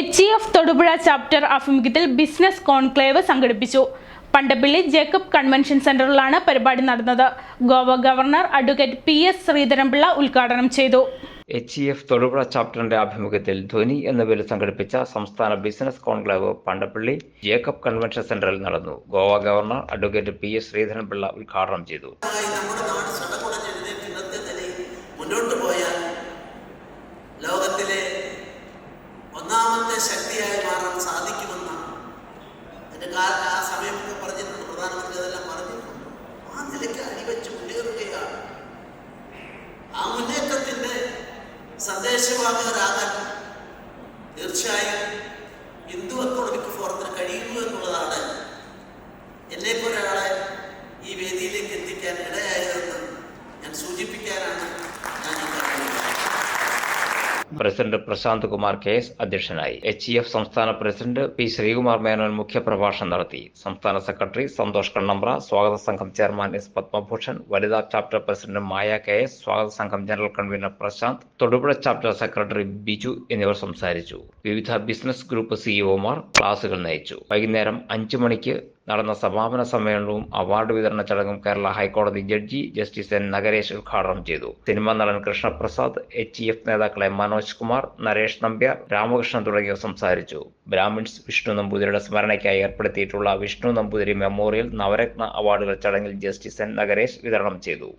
H E F Thodupuzha chapter ആഭിമുഖ്യത്തിൽ business conclave സംഘടിപ്പിച്ചു. Pandappally Jacob convention സെന്ററിലാണ് പരിപാടി നടന്നത്. Goa governor advocate P S Sreedharan Pillai ഉദ്ഘാടനം ചെയ്തു. എച്ച് ഇ എഫ് തൊടുപുഴ ചാപ്റ്ററിന്റെ ആഭിമുഖ്യത്തിൽ ധ്വനി എന്ന പേരിൽ സംഘടിപ്പിച്ച സംസ്ഥാന business conclave Pandappally Jacob convention സെന്ററിൽ നടന്നു. Goa governor advocate P S Sreedharan Pillai ഉദ്ഘാടനം ചെയ്തു. മുന്നോട്ട് പോയാൽ ശക്തിയായി മാറാൻ സാധിക്കുമെന്നാണ്. എന്റെ കാരണം ആ സമയമൊക്കെ പറഞ്ഞിട്ടുണ്ട് പ്രധാനമന്ത്രി അതെല്ലാം പറഞ്ഞിട്ടുണ്ട്. ആ നിലയ്ക്ക് അടിവെച്ച് മുന്നേറുകയാണ്. ആ മുന്നേറ്റത്തിന്റെ സന്ദേശവാഹകരാകാൻ തീർച്ചയായും ഹിന്ദു എക്കോണമിക് ഫോറത്തിന് കഴിയുന്നു എന്നുള്ളതാണ് എന്നെ ഒരാളെ ഈ വേദിയിലേക്ക് എത്തിക്കാൻ ഇടയായതെന്ന് president Prashanth Kumar K S അധ്യക്ഷനായി. എച്ച് എഫ് സംസ്ഥാന പ്രസിഡന്റ് പി ശ്രീകുമാർ മേനോൻ മുഖ്യപ്രഭാഷണം നടത്തി. സംസ്ഥാന സെക്രട്ടറി സന്തോഷ് കണ്ണമ്പ്ര സ്വാഗത സംഘം ചെയർമാൻ എസ് പത്മഭൂഷൺ വനിതാ chapter president Maya K S സ്വാഗത സംഘം general convener Prashanth Thodupuzha chapter secretary Biju എന്നിവർ സംസാരിച്ചു. വിവിധ ബിസിനസ് ഗ്രൂപ്പ് സിഇഒമാർ ക്ലാസുകൾ നയിച്ചു. വൈകുന്നേരം അഞ്ചു മണിക്ക് നടന്ന സമാപന സമ്മേളനവും അവാർഡ് വിതരണ ചടങ്ങും കേരള ഹൈക്കോടതി ജഡ്ജി ജസ്റ്റിസ് എൻ നഗരേഷ് ഉദ്ഘാടനം ചെയ്തു. സിനിമാ നടൻ കൃഷ്ണപ്രസാദ് എച്ച് എഫ് നേതാക്കളെ മനോജ് കുമാർ നരേഷ് നമ്പ്യാർ രാമകൃഷ്ണൻ തുടങ്ങിയവർ സംസാരിച്ചു. ബ്രാഹ്മിൺസ് വിഷ്ണു നമ്പൂതിരിയുടെ സ്മരണയ്ക്കായി ഏർപ്പെടുത്തിയിട്ടുള്ള വിഷ്ണു നമ്പൂതിരി മെമ്മോറിയൽ നവരത്ന അവാർഡുകൾ ചടങ്ങിൽ ജസ്റ്റിസ് എൻ നഗരേഷ് വിതരണം ചെയ്തു.